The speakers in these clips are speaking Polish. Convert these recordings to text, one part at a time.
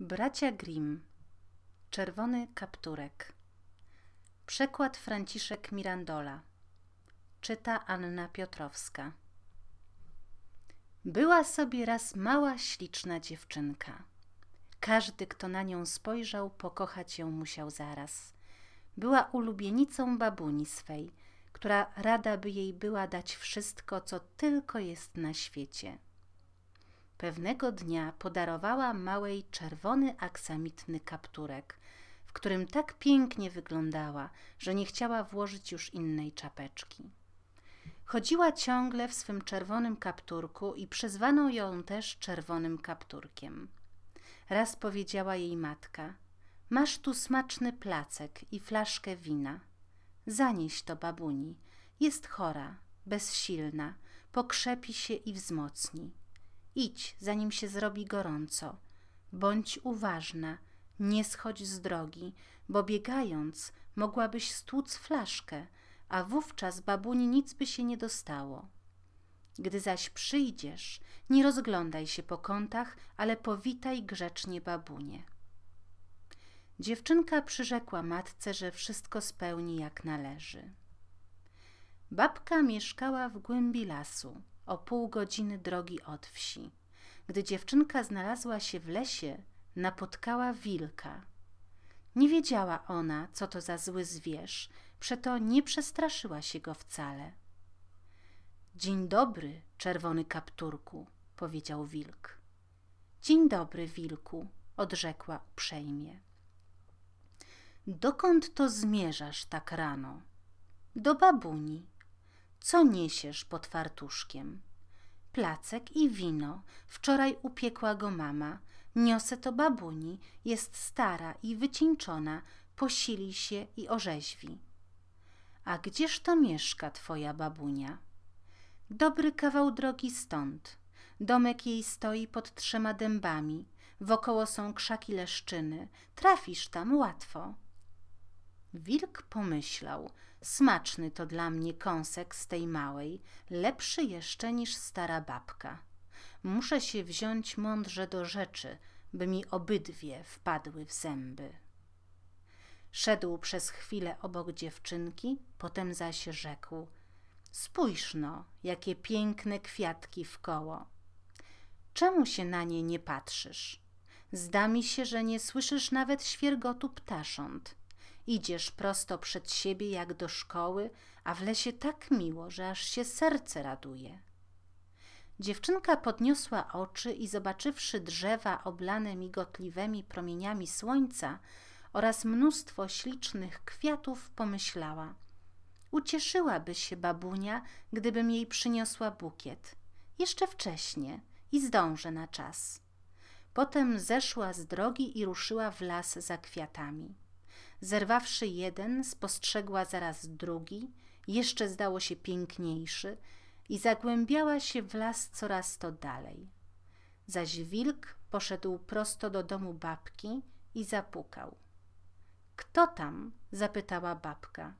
Bracia Grimm. Czerwony kapturek. Przekład Franciszek Mirandola. Czyta Anna Piotrowska. Była sobie raz mała, śliczna dziewczynka. Każdy, kto na nią spojrzał, pokochać ją musiał zaraz. Była ulubienicą babuni swej, która rada by jej była dać wszystko, co tylko jest na świecie – Pewnego dnia podarowała małej czerwony aksamitny kapturek, w którym tak pięknie wyglądała, że nie chciała włożyć już innej czapeczki. Chodziła ciągle w swym czerwonym kapturku i przyzwano ją też czerwonym kapturkiem. Raz powiedziała jej matka: Masz tu smaczny placek i flaszkę wina. Zanieś to babuni. Jest chora, bezsilna, pokrzepi się i wzmocni. Idź, zanim się zrobi gorąco. Bądź uważna, nie schodź z drogi, bo biegając mogłabyś stłuc flaszkę, a wówczas babuni nic by się nie dostało. Gdy zaś przyjdziesz, nie rozglądaj się po kątach, ale powitaj grzecznie babunię. Dziewczynka przyrzekła matce, że wszystko spełni jak należy. Babka mieszkała w głębi lasu o pół godziny drogi od wsi. Gdy dziewczynka znalazła się w lesie, napotkała wilka. Nie wiedziała ona, co to za zły zwierz, przeto nie przestraszyła się go wcale. Dzień dobry, czerwony kapturku, powiedział wilk. Dzień dobry, wilku, odrzekła uprzejmie. Dokąd to zmierzasz tak rano? Do babuni, co niesiesz pod fartuszkiem? Placek i wino. Wczoraj upiekła go mama. Niosę to babuni. Jest stara i wycieńczona. Posili się i orzeźwi. A gdzież to mieszka twoja babunia? Dobry kawał drogi stąd. Domek jej stoi pod trzema dębami. Wokoło są krzaki leszczyny. Trafisz tam łatwo. Wilk pomyślał, smaczny to dla mnie kąsek z tej małej, lepszy jeszcze niż stara babka. Muszę się wziąć mądrze do rzeczy, by mi obydwie wpadły w zęby. Szedł przez chwilę obok dziewczynki, potem zaś rzekł Spójrz no, jakie piękne kwiatki w koło. Czemu się na nie nie patrzysz? Zda mi się, że nie słyszysz nawet świergotu ptasząt. Idziesz prosto przed siebie jak do szkoły, a w lesie tak miło, że aż się serce raduje. Dziewczynka podniosła oczy i zobaczywszy drzewa oblane migotliwymi promieniami słońca oraz mnóstwo ślicznych kwiatów, pomyślała Ucieszyłaby się babunia, gdybym jej przyniosła bukiet. Jeszcze wcześnie i zdążę na czas. Potem zeszła z drogi i ruszyła w las za kwiatami. Zerwawszy jeden, spostrzegła zaraz drugi, jeszcze zdało się piękniejszy i zagłębiała się w las coraz to dalej. Zaś wilk poszedł prosto do domu babki i zapukał. Kto tam? zapytała babka.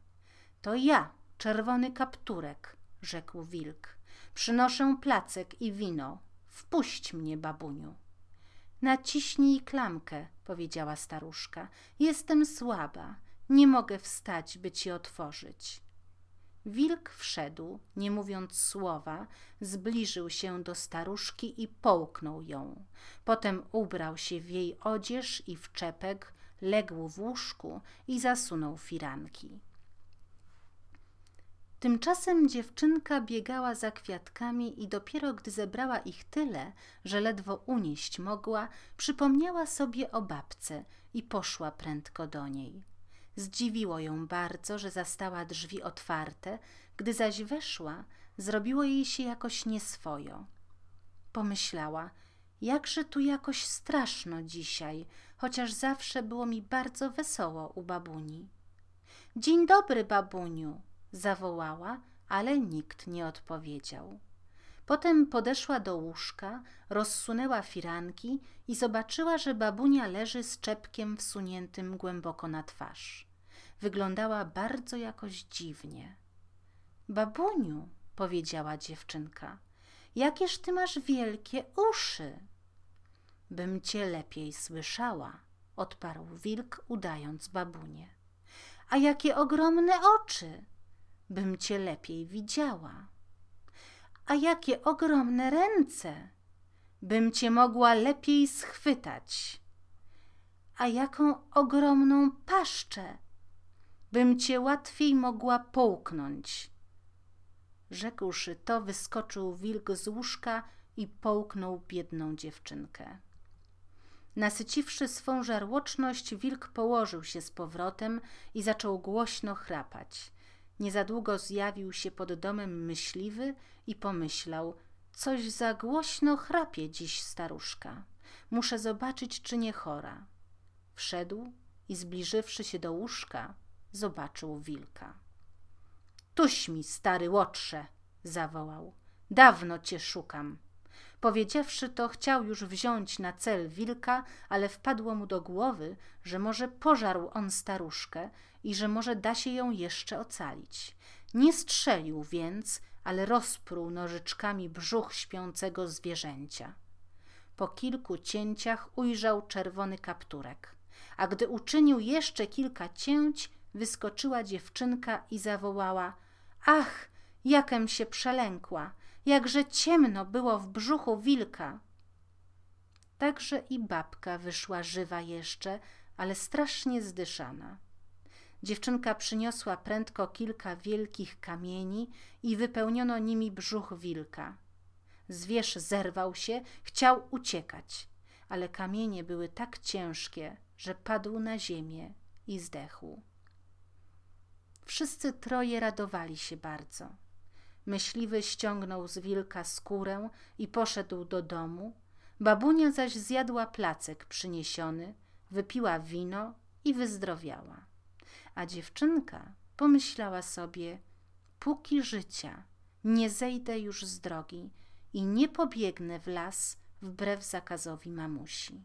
To ja, czerwony kapturek, rzekł wilk. Przynoszę placek i wino. Wpuść mnie, babuniu. Naciśnij klamkę, powiedziała staruszka. Jestem słaba, nie mogę wstać, by ci otworzyć. Wilk wszedł, nie mówiąc słowa, zbliżył się do staruszki i połknął ją. Potem ubrał się w jej odzież i w czepek, legł w łóżku i zasunął firanki. Tymczasem dziewczynka biegała za kwiatkami i dopiero gdy zebrała ich tyle, że ledwo unieść mogła, przypomniała sobie o babce i poszła prędko do niej. Zdziwiło ją bardzo, że zastała drzwi otwarte, gdy zaś weszła, zrobiło jej się jakoś nieswojo. Pomyślała, jakże tu jakoś straszno dzisiaj, chociaż zawsze było mi bardzo wesoło u babuni. Dzień dobry, babuniu, zawołała, ale nikt nie odpowiedział. Potem podeszła do łóżka, rozsunęła firanki i zobaczyła, że babunia leży z czepkiem wsuniętym głęboko na twarz. Wyglądała bardzo jakoś dziwnie. Babuniu, powiedziała dziewczynka, jakież ty masz wielkie uszy. bym cię lepiej słyszała, odparł wilk, udając babunię. A jakie ogromne oczy, bym cię lepiej widziała. A jakie ogromne ręce, bym cię mogła lepiej schwytać. A jaką ogromną paszczę, bym cię łatwiej mogła połknąć. Rzekłszy to, wyskoczył wilk z łóżka i połknął biedną dziewczynkę. Nasyciwszy swą żarłoczność, wilk położył się z powrotem i zaczął głośno chrapać. Niezadługo zjawił się pod domem myśliwy i pomyślał – coś za głośno chrapie dziś staruszka. Muszę zobaczyć, czy nie chora. Wszedł i zbliżywszy się do łóżka, zobaczył wilka. Tuś mi, stary łotrze, zawołał. Dawno cię szukam. Powiedziawszy to, chciał już wziąć na cel wilka, ale wpadło mu do głowy, że może pożarł on staruszkę i że może da się ją jeszcze ocalić. Nie strzelił więc, ale rozpruł nożyczkami brzuch śpiącego zwierzęcia. Po kilku cięciach ujrzał czerwony kapturek, a gdy uczynił jeszcze kilka cięć, wyskoczyła dziewczynka i zawołała – Ach, jakem się przelękła! Jakże ciemno było w brzuchu wilka! Także i babka wyszła żywa jeszcze, ale strasznie zdyszana. Dziewczynka przyniosła prędko kilka wielkich kamieni i wypełniono nimi brzuch wilka. Zwierz zerwał się, chciał uciekać, ale kamienie były tak ciężkie, że padł na ziemię i zdechł. Wszyscy troje radowali się bardzo. Myśliwy ściągnął z wilka skórę i poszedł do domu, babunia zaś zjadła placek przyniesiony, wypiła wino i wyzdrowiała. A dziewczynka pomyślała sobie, póki życia nie zejdę już z drogi i nie pobiegnę w las wbrew zakazowi mamusi.